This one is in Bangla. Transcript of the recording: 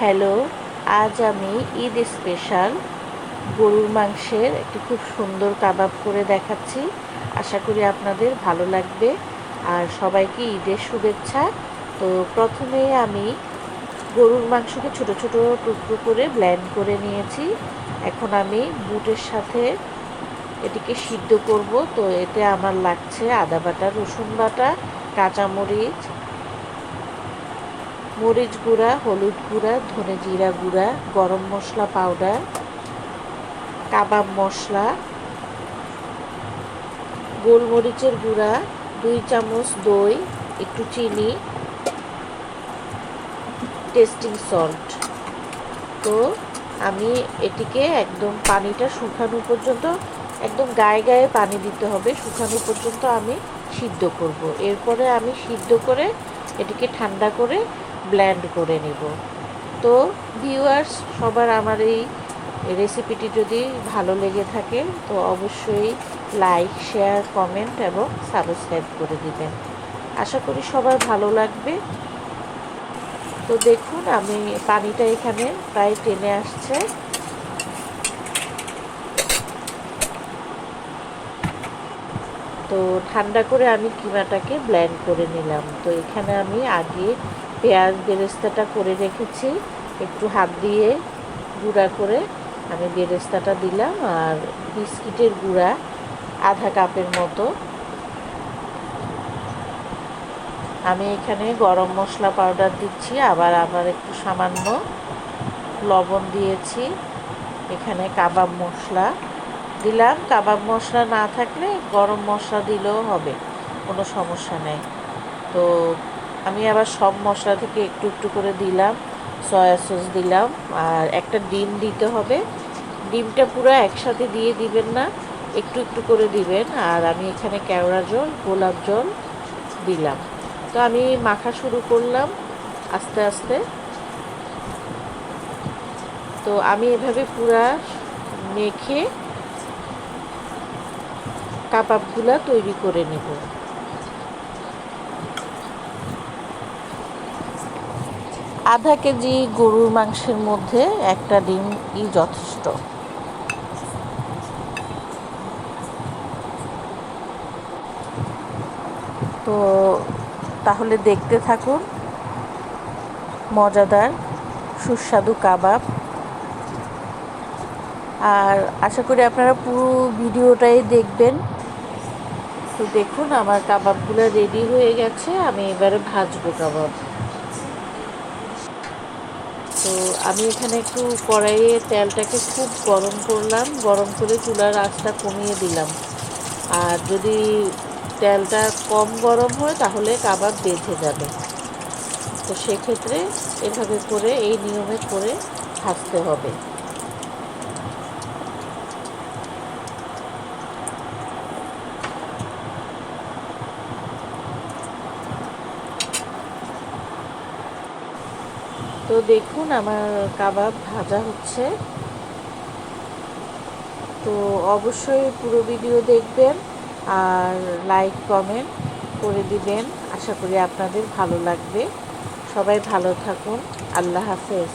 হ্যালো, আজ আমি ঈদ স্পেশাল। গরুর মাংসের একটি খুব সুন্দর কাবাব করে দেখাচ্ছি। আশা করি আপনাদের ভালো লাগবে। আর সবাইকে ঈদের শুভেচ্ছা। তো প্রথমে আমি গরুর মাংসকে ছোট ছোট টুকরো করে ব্ল্যান্ড করে নিয়েছি। এখন আমি বুটের সাথে এটিকে সিদ্ধ করব। তো এতে আমার লাগছে আদা বাটা, রসুন বাটা, কাঁচামরিচ মরিচ গুঁড়া, হলুদ গুঁড়া, ধনে জিরা গুঁড়া, গরম মশলা পাউডার, কাবাব মশলা, গোলমরিচের গুঁড়া, দুই চামচ দই, একটু চিনি, টেস্টিং সল্ট। তো আমি এটিকে একদম পানিটা শুকানো পর্যন্ত, একদম গায়ে গায়ে পানি দিতে হবে, শুকানো পর্যন্ত আমি সিদ্ধ করব। এরপরে আমি সিদ্ধ করে এটিকে ঠান্ডা করে ব্ল্যান্ড করে নেব। তো ভিউয়ার্স সবার আমার এই রেসিপিটি যদি ভালো লেগে থাকে, তো অবশ্যই লাইক শেয়ার কমেন্ট এবং সাবস্ক্রাইব করে দিবেন। আশা করি সবার ভালো লাগবে। তো দেখুন, আমি পানিটা এখানে প্রায় টেনে আসছে। তো ঠান্ডা করে আমি কিমাটাকে ব্ল্যান্ড করে নিলাম। তো এখানে আমি আগে পেঁয়াজ বেরেস্তাটা করে রেখেছি। একটু হাত দিয়ে গুঁড়া করে আমি বেরেস্তাটা দিলাম আর বিস্কিটের গুঁড়া আধা কাপের মতো। আমি এখানে গরম মশলা পাউডার দিচ্ছি, আবার আবার একটু সামান্য লবণ দিয়েছি। এখানে কাবাব মশলা দিলাম। কাবাব মশলা না থাকলে গরম মশলা দিলেও হবে, কোনো সমস্যা নেই। তো আমি আবার সব মশলা থেকে একটু একটু করে দিলাম সয়া সস দিলাম, আর একটা ডিম দিতে হবে। ডিমটা পুরো একসাথে দিয়ে দিবেন না, একটু একটু করে দিবেন। আর আমি এখানে কেওড়া জল, গোলাপ জল দিলাম। তো আমি মাখা শুরু করলাম আস্তে আস্তে। তো আমি এভাবে পুরা মেখে কাবাবগুলা তৈরি করে নেব। আধা কেজি গরুর মাংসের মধ্যে একটা ডিমই যথেষ্ট। তো তাহলে দেখতে থাকুন, মজাদার, সুস্বাদু কাবাব। আর আশা করি আপনারা পুরো ভিডিওটাই দেখবেন। তো দেখুন, আমার কাবাবগুলো রেডি হয়ে গেছে, আমি এবারে ভাজবো কাবাব। তো আমি এখানে একটু কড়াইয়ে তেলটাকে খুব গরম করলাম। গরম করে চুলার আঁচটা কমিয়ে দিলাম। আর যদি তেলটা কম গরম হয়, তাহলে কাবাব বেঁধে যাবে। তো সেক্ষেত্রে এভাবে করে, এই নিয়মে করে ভাজতে হবে। তো দেখুন, আমার কাবাব ভাজা হচ্ছে। তো অবশ্যই পুরো ভিডিও দেখবেন আর লাইক, কমেন্ট করে দিবেন। আশা করি আপনাদের ভালো লাগবে। সবাই ভালো থাকুন। আল্লাহ হাফেজ।